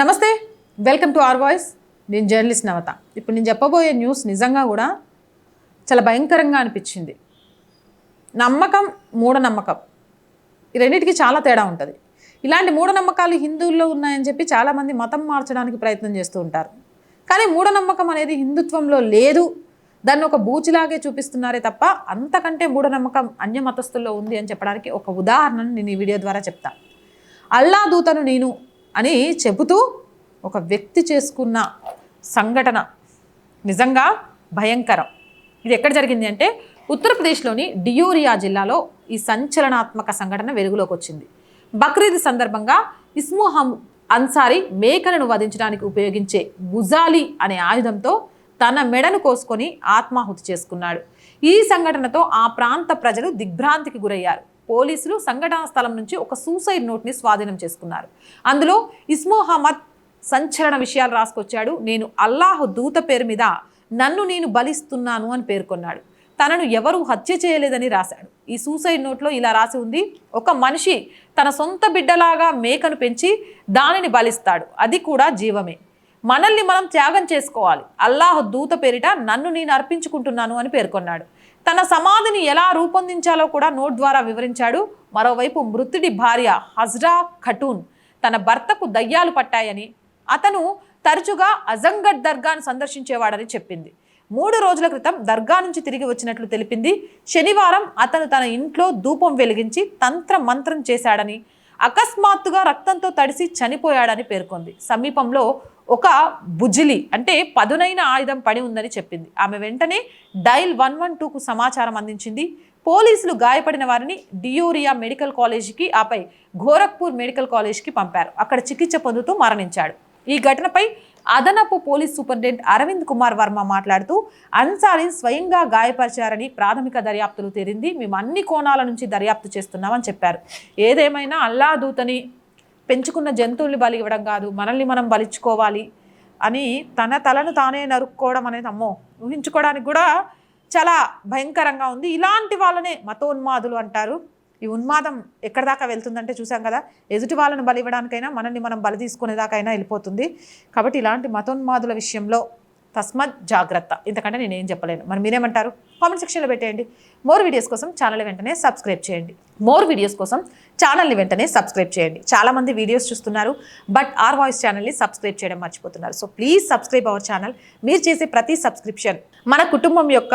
నమస్తే welcome to R voice. నేను journalist నవత. ఇప్పుడు నేను చెప్పబోయే న్యూస్ నిజంగా కూడా చాలా భయంకరంగా అనిపించింది. నమ్మకం మూఢనమ్మకం. ఈ రెండింటికి చాలా తేడా ఉంటుంది. ఇలాంటి మూఢనమ్మకాలు హిందువుల్లో ఉన్నాయని చెప్పి చాలామంది మతం మార్చడానికి ప్రయత్నం చేస్తూ ఉంటారు. కానీ మూఢనమ్మకం అనేది హిందుత్వంలో లేదు. దాన్ని ఒక బూచిలాగే చూపిస్తున్నారే తప్ప అంతకంటే మూఢనమ్మకం అన్య మతస్థుల్లో ఉంది అని చెప్పడానికి ఒక ఉదాహరణను నేను ఈ వీడియో ద్వారా చెప్తాను అల్లా దూతను నేను అని చెబుతూ ఒక వ్యక్తి చేసుకున్న సంఘటన నిజంగా భయంకరం. ఇది ఎక్కడ జరిగింది అంటే ఉత్తరప్రదేశ్లోని డియోరియా జిల్లాలో ఈ సంచలనాత్మక సంఘటన వెలుగులోకి వచ్చింది. బక్రీద్ సందర్భంగా ఇస్ముహం అన్సారీ మేకలను వధించడానికి ఉపయోగించే బుజాలి అనే ఆయుధంతో తన మెడను కోసుకొని ఆత్మాహుతి చేసుకున్నాడు. ఈ సంఘటనతో ఆ ప్రాంత ప్రజలు దిగ్భ్రాంతికి గురయ్యారు. పోలీసులు సంఘటనా స్థలం నుంచి ఒక సూసైడ్ నోట్ని స్వాధీనం చేసుకున్నారు. అందులో ఇస్మోహమ్మద్ సంచలన విషయాలు రాసుకొచ్చాడు. నేను అల్లాహ్ దూత పేరు మీద నన్ను నేను బలిస్తున్నాను అని పేర్కొన్నాడు. తనను ఎవరూ హత్య చేయలేదని రాశాడు. ఈ సూసైడ్ నోట్లో ఇలా రాసి ఉంది ఒక మనిషి తన సొంత బిడ్డలాగా మేకను పెంచి దానిని బలిస్తాడు. అది కూడా జీవమే. మనల్ని మనం త్యాగం చేసుకోవాలి. అల్లాహ్ దూత పేరిట నన్ను నేను అర్పించుకుంటున్నాను అని పేర్కొన్నాడు. తన సమాధిని ఎలా రూపొందించాలో కూడా నోట్ ద్వారా వివరించాడు. మరోవైపు మృతుడి భార్య హజ్రా ఖటూన్ తన భర్తకు దయ్యాలు పట్టాయని అతను తరచుగా అజంగఢ్ దర్గాను సందర్శించేవాడని చెప్పింది. మూడు రోజుల క్రితం దర్గా నుంచి తిరిగి వచ్చినట్లు తెలిపింది. శనివారం అతను తన ఇంట్లో ధూపం వెలిగించి తంత్ర మంత్రం చేశాడని అకస్మాత్తుగా రక్తంతో తడిసి చనిపోయాడని పేర్కొంది. సమీపంలో ఒక బుజ్జిలి అంటే పదునైన ఆయుధం పడి ఉందని చెప్పింది. ఆమె వెంటనే డైల్ వన్ వన్ టూకు సమాచారం అందించింది. పోలీసులు గాయపడిన వారిని డియూరియా మెడికల్ కాలేజీకి ఆపై గోరఖ్పూర్ మెడికల్ కాలేజీకి పంపారు. అక్కడ చికిత్స పొందుతూ మరణించాడు. ఈ ఘటనపై అదనపు పోలీస్ సూపరింటెండెంట్ అరవింద్ కుమార్ వర్మ మాట్లాడుతూ అన్సారీ స్వయంగా గాయపరిచారని ప్రాథమిక దర్యాప్తులు తెరింది. మేము అన్ని కోణాల నుంచి దర్యాప్తు చేస్తున్నామని చెప్పారు. ఏదేమైనా అల్లా దూతని పెంచుకున్న జంతువుల్ని బలి ఇవ్వడం కాదు మనల్ని మనం బలిచ్చుకోవాలి అని తన తలను తానే నరుక్కోవడం అనేది అమ్మో ఊహించుకోవడానికి కూడా చాలా భయంకరంగా ఉంది. ఇలాంటి వాళ్ళనే మతోన్మాదులు అంటారు. ఈ ఉన్మాదం ఎక్కడ దాకా వెళ్తుందంటే చూసాం కదా ఎదుటి వాళ్ళని బలి ఇవ్వడానికైనా మనల్ని మనం బలి తీసుకునేదాకైనా వెళ్ళిపోతుంది. కాబట్టి ఇలాంటి మతోన్మాదుల విషయంలో తస్మాత్ జాగ్రత్త. ఇంతకంటే నేను ఏం చెప్పలేను. మరి మీరేమంటారు? కామెంట్ సెక్షన్లో పెట్టేయండి. మోర్ వీడియోస్ కోసం ఛానల్ వెంటనే సబ్స్క్రైబ్ చేయండి. మోర్ వీడియోస్ కోసం ఛానల్ని వెంటనే సబ్స్క్రైబ్ చేయండి. చాలామంది వీడియోస్ చూస్తున్నారు బట్ ఆర్ వాయిస్ ఛానల్ని సబ్స్క్రైబ్ చేయడం మర్చిపోతున్నారు. So please subscribe our channel మీరు చేసే ప్రతి సబ్స్క్రిప్షన్ మన కుటుంబం యొక్క